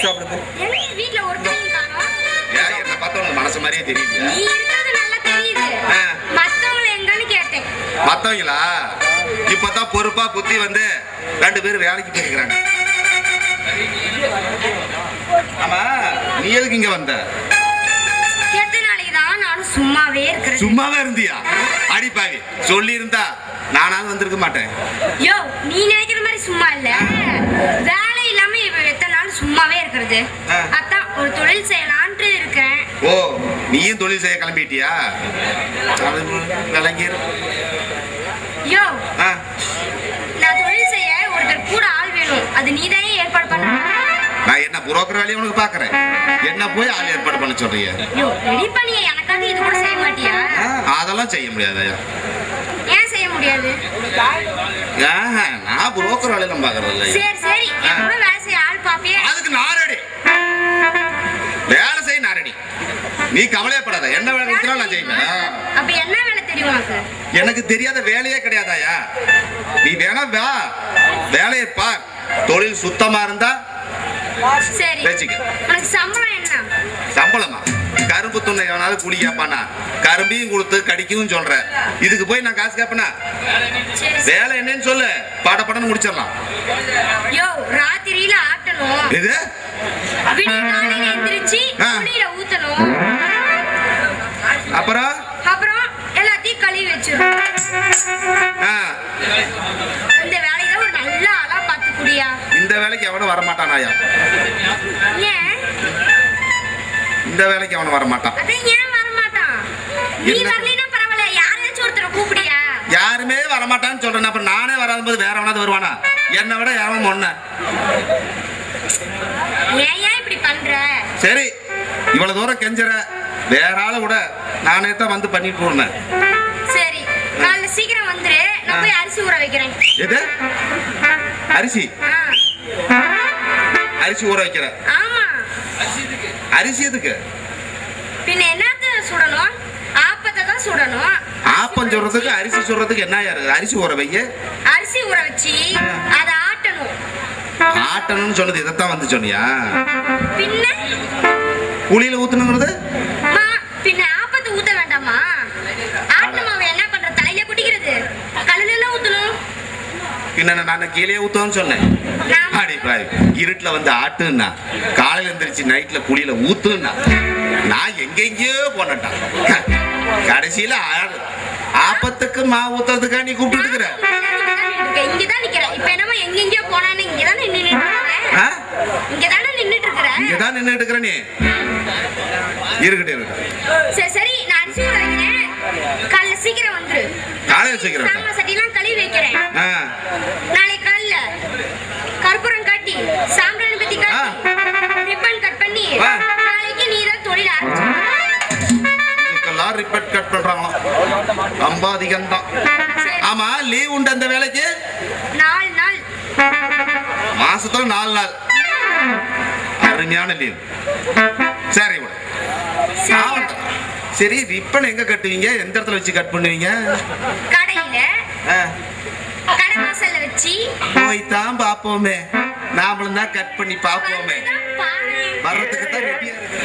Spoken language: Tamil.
ஒர்க் ஷாப் இருக்கு என்ன வீட்ல ஒருத்தரையும் காணோம் ஏன் என்ன பார்த்தா உனக்கு மனசு மாதிரியே தெரியல நீ இருக்கிறது நல்லா தெரியுது. ஆ. மத்தவங்கள எங்கன்னு கேட்டேன். மத்தவங்களா? இப்பதான் பொறுப்பா புத்தி வந்து ரெண்டு பேரும் வேலைக்கு போயிருக்கிறாங்க. ஆமா நீ எதுக்கு இங்க வந்த? சும்மாவே இருக்கிறது சும்மாவே இருந்தியா? அடிப்பாவி சொல்லி இருந்தா நானாவது வந்திருக்க மாட்டேன். யோ நீ நினைக்கிற மாதிரி சும்மா இல்ல. ஆ. அதான் ஒரு தொழில் செய்யலான்ட்டு இருக்கேன். ஓ நீயும் தொழில் செய்ய கிளம்பிட்டியா? விளங்கிரு. யோ நான் தொழில் செய்ய ஒருத்தர் கூட ஆள் வேணும். அது நீதானே ஏற்பாடு பண்ண. நான் என்ன புரோக்கர் வேலையை உனக்கு பாக்குறேன்? என்ன போய் ஆள் ஏற்பாடு பண்ண சொல்றீங்க யோ ரெடி பண்ணி எனக்காக இது கூட செய்ய மாட்டியா? அதெல்லாம் செய்ய முடியாது ஏன் செய்ய முடியாது? நான் புரோக்கர் வேலையெல்லாம் பாக்குறது இல்லை சரி சரி. நீ கவலையப்படாத. என்ன வேலை கொடுத்தாலும் நான் செய்வேன். அப்ப என்ன வேலை தெரியும் உனக்கு எனக்கு தெரியாத வேலையே கிடையாதாயா? நீ வேணா வா. வேலையை பார். தொழில் சுத்தமா இருந்தா சரி. பேசிக்க. உனக்கு சம்பளம் என்ன? சம்பளமா? கரும்பு துணை எவனாவது கூலி கேட்பானா கரும்பையும் கொடுத்து கடிக்கவும் சொல்ற. இதுக்கு போய் நான் காசு கேட்பேனா சரி சரி. வேலை என்னன்னு சொல்லு. பாட படன்னு முடிச்சிடலாம். யோ ராத்திரியில ஆட்டணும். இது? விடிய காலையில எந்திரிச்சு எவனும் வரமாட்டானாயா இந்த வேலைக்கு அவனும் வரமாட்டான். யாருமே வரமாட்டான்னு சொல்றேன். அப்புறம் நானே வராத போது வேற எவனாவது வருவானா? என்னை விட எவன் பண்ற? சரி இவ்வளவு தூரம் கெஞ்சற. வேற ஆளை விட நானே தான் வந்து பண்ணிட்டு போனேன் சரி காலைல சீக்கிரம் வந்துரு. நான் போய் அரிசி ஊற வைக்கிறேன். எது? அரிசி? அரிசி ஊற வைக்கிற. ஆமா. அரிசி எதுக்கு? பின்ன என்னத்த சுடணும்? ஆப்பத்தை தான் சுடணும். ஆப்பம் சொல்றதுக்கு அரிசி சொல்றதுக்கு என்ன அரிசி ஊற வைய அரிசி ஊற வச்சு அதை ஆட்டணும். ஆட்டணும்னு சொன்னது இதைத்தான் வந்து சொன்னியா? பின்ன? புளியில ஊத்தணுங்கிறது? பின்ன ஆப்பத்தை ஊத்த வேண்டாமா? ஆட்டு மாவு என்ன பண்ற தலையில குடிக்கிறது கல்லுல ஊத்தணும். பின்ன நான் கீழே ஊத்தணும்னு சொன்னேன். நான் அடி பாய் இருட்டுல வந்து ஆட்டுன்னா காலையில எந்திரிச்சு நைட்ல குளியில ஊத்துன்னா நான் எங்கெங்கேயோ போனட்டான் கடைசியில ஆ- ஆப்பத்துக்கு மா ஊத்துறதுக்கா நீ கூப்பிட்டு இருக்கிற? இங்கதான் நிக்கிறேன். இப்ப என்னமோ எங்கெங்கயோ போனான்னு இங்கதானே நின்னுட்டு இருக்கிறேன்? இங்கதானே நின்னுட்டு இருக்கிறேன் இங்கதான் நின்னுட்டு இருக்கிற நீ. இருக்கட்டும் இருக்கட்டும். சரி சரி நான் காலைல சீக்கிரம் வந்துரு. காலையில சீக்கிரம் ரிப்போர்ட் கட் பண்றாங்களாம் ரொம்ப அதிகம் தான் ஆமா லீவ் உண்டு அந்த வேலைக்கு? நாலு நாள். மாசத்துல நாலு நாள். அருமையான லீவ் சரி. சரி. ரிப்பன் எங்க கட்டுவீங்க? எந்த இடத்துல வச்சு கட் பண்ணுவீங்க? கடையில. ஆ, கடை வாசல்ல வச்சு. போய் தான் பாப்போமே நாமளும் தான் கட் பண்ணி பாப்போமே. வர்றதுக்கு தான் ரெடியா இருக்கு.